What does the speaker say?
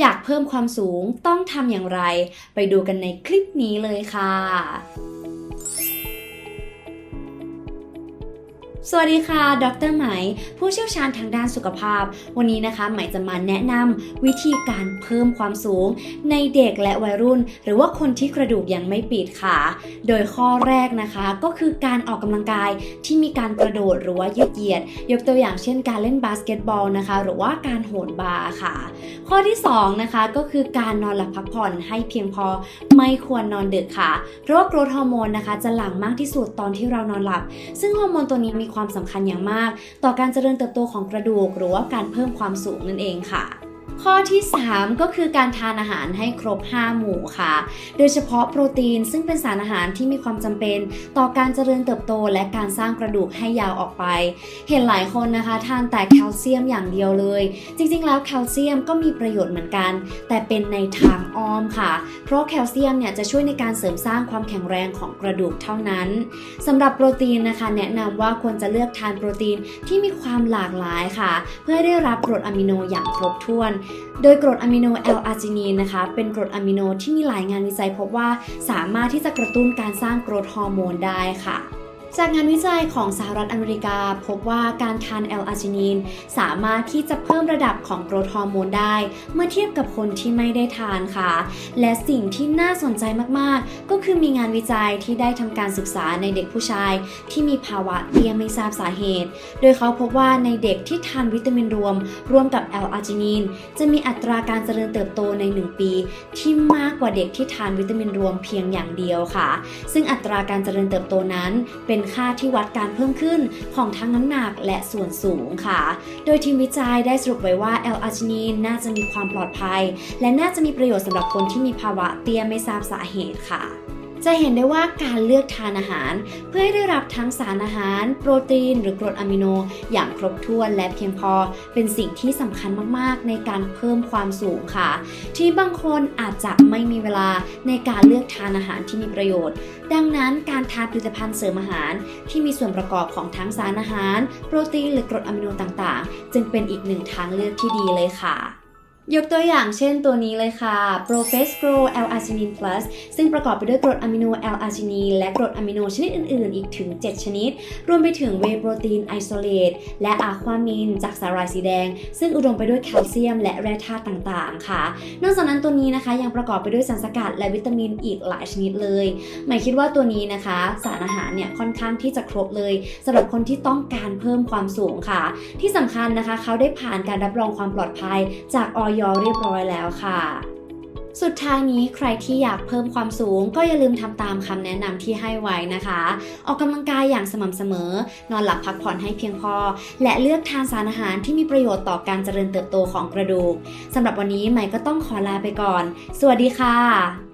อยากเพิ่มความสูงต้องทำอย่างไร ไปดูกันในคลิปนี้เลยค่ะ สวัสดีค่ะ ดรไหม ผู้เชี่ยวชาญทางด้านสุขภาพ วันนี้นะคะ ไหมจะมาแนะนำวิธีการเพิ่มความสูง ในเด็กและวัยรุ่น หรือว่าคนที่กระดูกยังไม่ปิดค่ะโดยข้อแรกนะคะก็คือการออกกำลังกายที่มีการกระโดดหรือว่ายืดเหยียด ยกตัวอย่างเช่นการเล่นบาสเกตบอลนะคะ หรือว่าการโหนบาร์ค่ะ ข้อที่สองนะคะก็คือการนอนหลับพักผ่อนให้เพียงพอ ไม่ควรนอนดึกค่ะ เพราะว่าโกรทฮอร์โมนนะคะจะหลั่งมากที่สุดตอนที่เรานอนหลับ ซึ่งฮอร์โมนตัวนี้มีความสำคัญอย่างมาก ต่อการเจริญเติบโตของกระดูก หรือว่าการเพิ่มความสูงนั่นเองค่ะ ข้อที่ 3 ก็คือการทานอาหารให้ครบ 5 หมู่ค่ะ โดยเฉพาะโปรตีนซึ่งเป็นสารอาหารที่มีความจำเป็น ต่อการเจริญเติบโตและการสร้างกระดูกให้ยาวออกไป เห็นหลายคนนะคะ ทานแต่แคลเซียมอย่างเดียวเลย จริงๆ แล้วแคลเซียมก็มีประโยชน์เหมือนกัน แต่เป็นในทางอ้อมค่ะ เพราะแคลเซียมเนี่ยจะช่วยในการเสริมสร้างความแข็งแรงของกระดูกเท่านั้นสำหรับโปรตีนนะคะ แนะนำว่าควรจะเลือกทานโปรตีนที่มีความหลากหลายค่ะ เพื่อได้รับกรดอะมิโนอย่างครบถ้วนโดยกรดอะมิโนแอลอาร์จินีนนะคะ เป็นกรดอะมิโนที่มีหลายงานวิจัยพบว่าสามารถที่จะกระตุ้นการสร้างกรดฮอร์โมนได้ค่ะ จากงานวิจัยของสหรัฐอเมริกา พบว่าการทานแอลอาจินีน สามารถที่จะเพิ่มระดับของโกรดฮอร์โมนได้ เมื่อเทียบกับคนที่ไม่ได้ทานค่ะ และสิ่งที่น่าสนใจมากๆ ก็คือมีงานวิจัยที่ได้ทำการศึกษาในเด็กผู้ชาย ที่มีภาวะเตี้ยไม่ทราบสาเหตุ โดยเขาพบว่าในเด็กที่ทานวิตามินรวมร่วมกับแอลอาจินีน จะมีอัตราการเจริญเติบโตใน 1 ปี ที่มากกว่าเด็กที่ทานวิตามินรวมเพียงอย่างเดียวค่ะ ซึ่งอัตราการเจริญเติบโตนั้นเป็นค่าที่วัดการเพิ่มขึ้นของทั้งน้ำหนักและส่วนสูงค่ะ โดยทีมวิจัยได้สรุปไว้ว่าแอลอาร์จินีนน่าจะมีความปลอดภัย และน่าจะมีประโยชน์สำหรับคนที่มีภาวะเตี้ยไม่ทราบสาเหตุค่ะ จะเห็นได้ว่าการเลือกทานอาหาร เพื่อให้ได้รับทั้งสารอาหาร โปรตีน หรือกรดอะมิโน อย่างครบถ้วนและเพียงพอ เป็นสิ่งที่สำคัญมากๆ ในการเพิ่มความสูงค่ะ ที่บางคนอาจจะไม่มีเวลาในการเลือกทานอาหารที่มีประโยชน์ ดังนั้นการทานผลิตภัณฑ์เสริมอาหาร ที่มีส่วนประกอบของทั้งสารอาหาร โปรตีน หรือกรดอะมิโนต่างๆ จึงเป็นอีกหนึ่งทางเลือกที่ดีเลยค่ะ ยกตัวอย่างเช่นตัวนี้เลยค่ะ p r o f e s p r o L-arginine plus ซึ่งประกอบไปด้วยกรดอะมิโน L-arginine และกรดอะมิโนชนิดอื่น ๆ อีกถึง 7 ชนิด รวมไปถึงเวโปรตีนไอโซเลตและอะความินจากสาหร่ายสีแดง ซึ่งอุดมไปด้วยแคลเซียมและแร่ธาตุต่าง ๆ ค่ะ นอกจากนั้นตัวนี้นะคะยังประกอบไปด้วยสารสกัดและวิตามินอีกหลายชนิดเลย หมายคิดว่าตัวนี้นะคะ สารอาหารเนี่ยค่อนข้างที่จะครบเลยสำหรับคนที่ต้องการเพิ่มความสูงค่ะ ที่สำคัญนะคะเขาได้ผ่านการรับรองความปลอดภัยจากออยเรียบร้อยแล้วค่ะ สุดท้ายนี้ใครที่อยากเพิ่มความสูง ก็อย่าลืมทำตามคำแนะนำที่ให้ไว้นะคะ ออกกำลังกายอย่างสม่ำเสมอ นอนหลับพักผ่อนให้เพียงพอ และเลือกทานสารอาหารที่มีประโยชน์ต่อการเจริญเติบโตของกระดูกสำหรับวันนี้ใหม่ก็ต้องขอลาไปก่อน สวัสดีค่ะ